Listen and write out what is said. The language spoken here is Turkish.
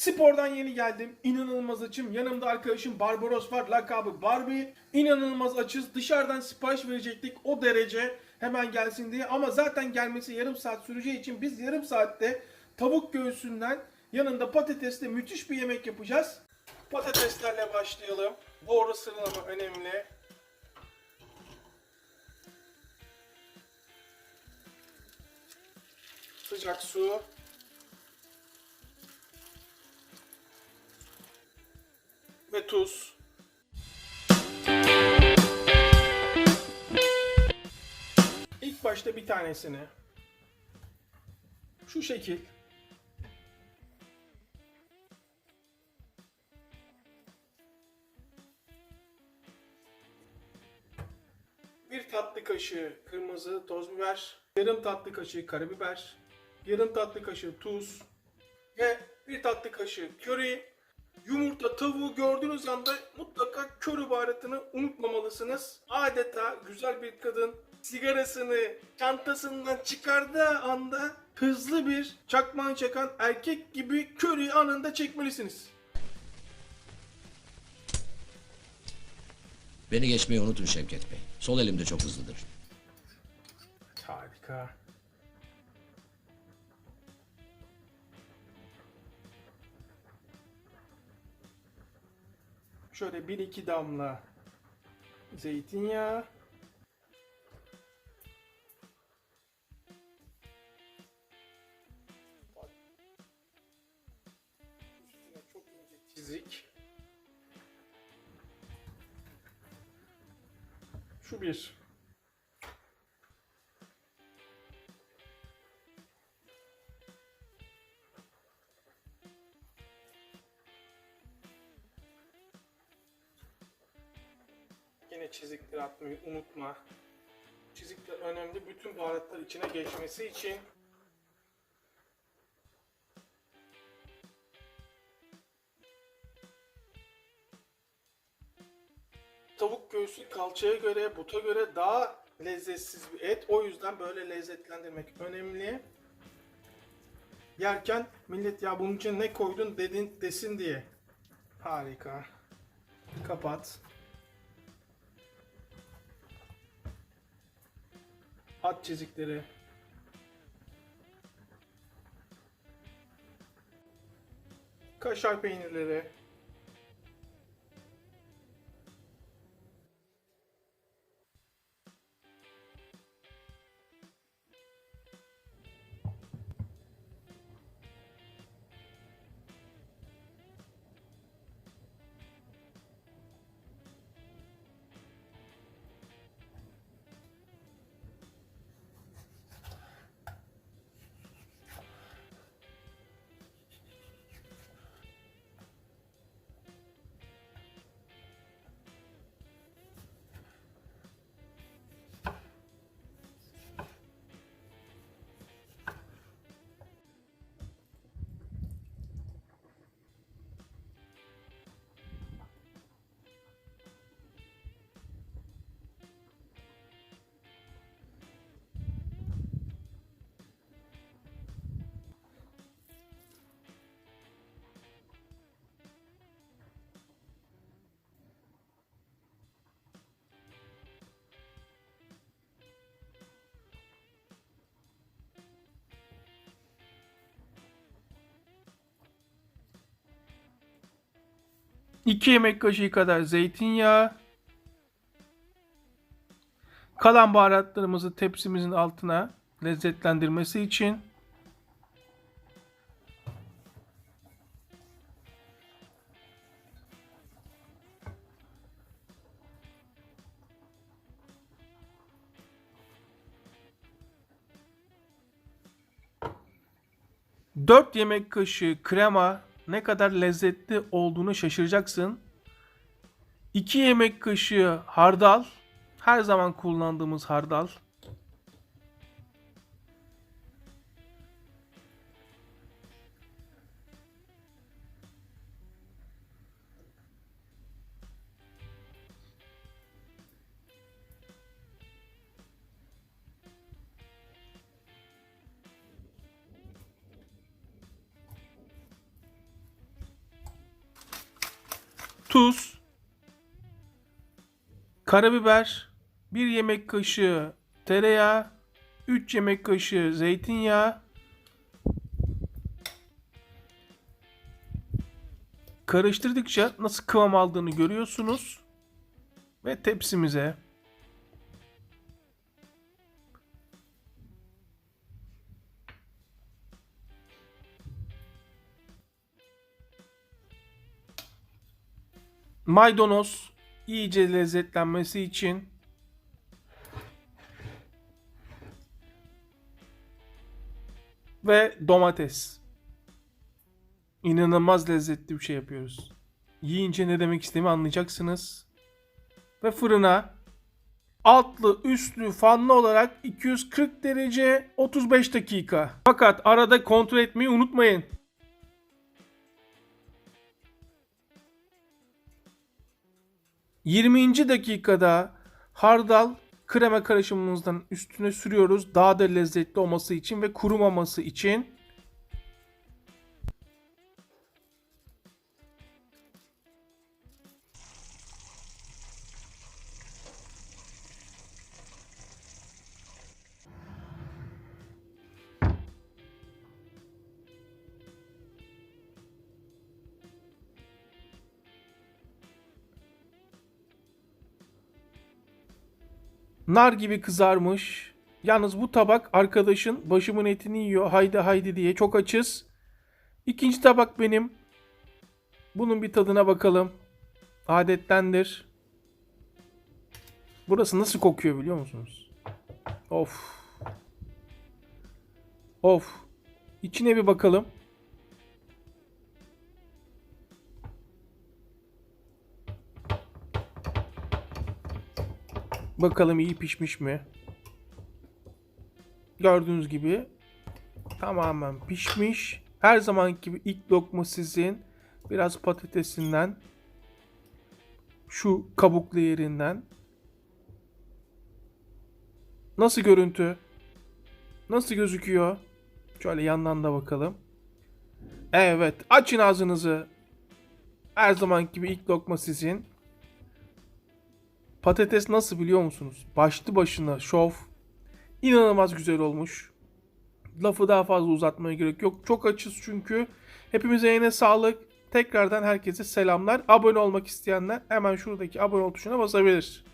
Spordan yeni geldim. İnanılmaz açım. Yanımda arkadaşım Barbaros var. Lakabı Barbie. İnanılmaz açız. Dışarıdan sipariş verecektik. O derece hemen gelsin diye. Ama zaten gelmesi yarım saat süreceği için biz yarım saatte tavuk göğsünden yanında patatesle müthiş bir yemek yapacağız. Patateslerle başlayalım. Doğru sıralama önemli. Sıcak su. Ve tuz. İlk başta bir tanesini şu şekil bir tatlı kaşığı kırmızı toz biber, yarım tatlı kaşığı karabiber, yarım tatlı kaşığı tuz ve bir tatlı kaşığı köri, yumurta, tavuğu gördüğünüz anda mutlaka köri baharatını unutmamalısınız. Adeta güzel bir kadın sigarasını çantasından çıkardığı anda hızlı bir çakmağı çakan erkek gibi köriyi anında çekmelisiniz. Beni geçmeyi unutun Şevket Bey. Sol elimde çok hızlıdır. Harika. Şöyle bir iki damla zeytinyağı. Çok ince çizik. Şu bir. Yine çizikleri atmayı unutma. Çizikler önemli. Bütün baharatlar içine geçmesi için. Tavuk göğsü kalçaya göre, buta göre daha lezzetsiz bir et. O yüzden böyle lezzetlendirmek önemli. Yerken millet ya bunun için ne koydun dedin desin diye. Harika. Kapat. At çizikleri. Kaşar peynirleri. İki yemek kaşığı kadar zeytinyağı. Kalan baharatlarımızı tepsimizin altına lezzetlendirmesi için Dört yemek kaşığı krema ne kadar lezzetli olduğunu şaşıracaksın. 2 yemek kaşığı hardal. Her zaman kullandığımız hardal. Tuz, karabiber, 1 yemek kaşığı tereyağı, 3 yemek kaşığı zeytinyağı, karıştırdıkça nasıl kıvam aldığını görüyorsunuz ve tepsimize maydanoz iyice lezzetlenmesi için ve domates. İnanılmaz lezzetli bir şey yapıyoruz. Yiyince ne demek istediğimi anlayacaksınız. Ve fırına altlı üstlü fanlı olarak 240 derece 35 dakika. Fakat arada kontrol etmeyi unutmayın. ...20. dakikada hardal krema karışımımızdan üstüne sürüyoruz. Daha da lezzetli olması için ve kurumaması için. Nar gibi kızarmış. Yalnız bu tabak arkadaşın başımın etini yiyor. Haydi haydi diye çok açız. İkinci tabak benim. Bunun bir tadına bakalım. Adettendir. Burası nasıl kokuyor biliyor musunuz? Of. Of. İçine bir bakalım. Bakalım iyi pişmiş mi? Gördüğünüz gibi tamamen pişmiş. Her zaman gibi ilk lokma sizin. Biraz patatesinden. Şu kabuklu yerinden. Nasıl görüntü? Nasıl gözüküyor? Şöyle yandan da bakalım. Evet, açın ağzınızı. Her zaman gibi ilk lokma sizin. Patates nasıl biliyor musunuz? Başlı başına şov. İnanılmaz güzel olmuş. Lafı daha fazla uzatmaya gerek yok. Çok açız çünkü. Hepimize yine sağlık. Tekrardan herkese selamlar. Abone olmak isteyenler hemen şuradaki abone ol tuşuna basabilir.